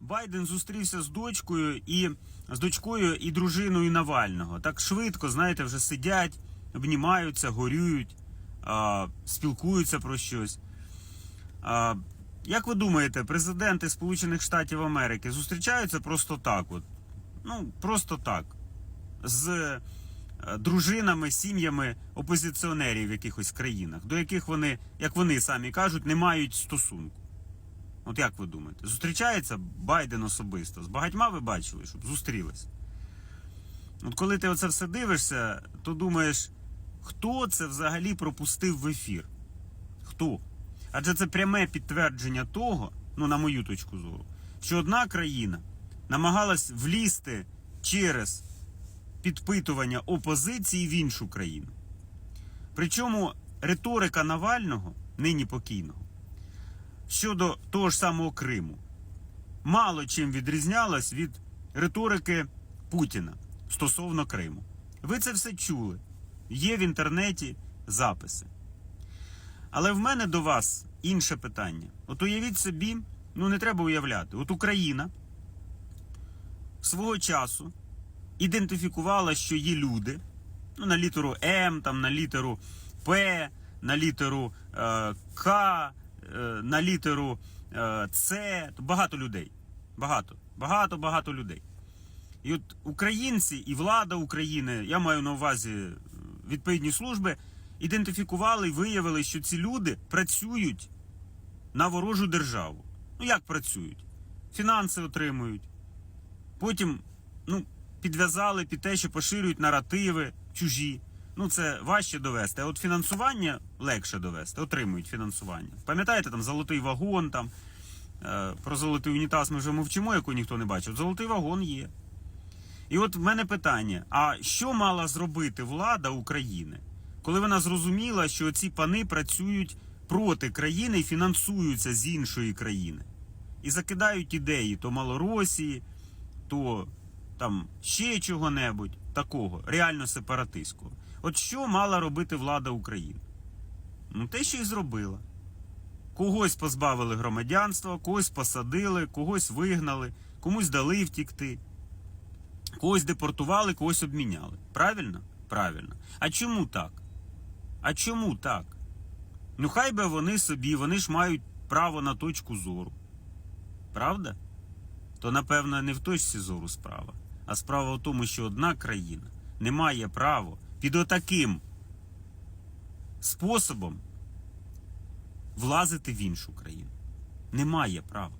Байден зустрівся з дочкою і з дочкою і дружиною Навального. Так швидко, знаєте, вже сидять, обнімаються, горюють, а, спілкуються про щось. А, як ви думаєте, президенти Сполучених Штатів Америки зустрічаються просто так? От? Ну, просто так. З е, дружинами, сім'ями опозиціонерів в якихось країнах, до яких вони, як вони самі кажуть, не мають стосунку. От як ви думаєте, зустрічається Байден особисто? З багатьма ви бачили, щоб зустрілися. От коли ти оце все дивишся, то думаєш, хто це взагалі пропустив в ефір? Хто? Адже це пряме підтвердження того, ну на мою точку зору, що одна країна намагалась влізти через підпитування опозиції в іншу країну. Причому риторика Навального, нині покійного, щодо того ж самого Криму, мало чим відрізнялась від риторики Путіна стосовно Криму. Ви це все чули. Є в інтернеті записи. Але в мене до вас інше питання. От уявіть собі, ну не треба уявляти, от Україна свого часу ідентифікувала, що є люди, ну, на літеру М, там, на літеру П, на літеру е, К, на літеру е, С. Багато людей. Багато, багато, багато людей. І от українці і влада України, я маю на увазі е, відповідні служби, ідентифікували і виявили, що ці люди працюють на ворожу державу. Ну як працюють? Фінанси отримують. Потім ну, підв'язали під те, що поширюють наративи чужі. Ну, це важче довести. А от фінансування легше довести, отримують фінансування. Пам'ятаєте, там золотий вагон, там е, про золотий унітаз ми вже мовчимо, яку ніхто не бачив. Золотий вагон є. І от в мене питання: а що мала зробити влада України, коли вона зрозуміла, що ці пани працюють проти країни і фінансуються з іншої країни? І закидають ідеї то Малоросії, то там ще чого-небудь такого, реально сепаратистського. От що мала робити влада України? Ну, те, що і зробила. Когось позбавили громадянства, когось посадили, когось вигнали, комусь дали втікти. Когось депортували, когось обміняли. Правильно? Правильно. А чому так? А чому так? Ну хай би вони собі, вони ж мають право на точку зору. Правда? То, напевно, не в точці зору справа. А справа в тому, що одна країна не має права під отаким способом влазити в іншу країну. Немає права.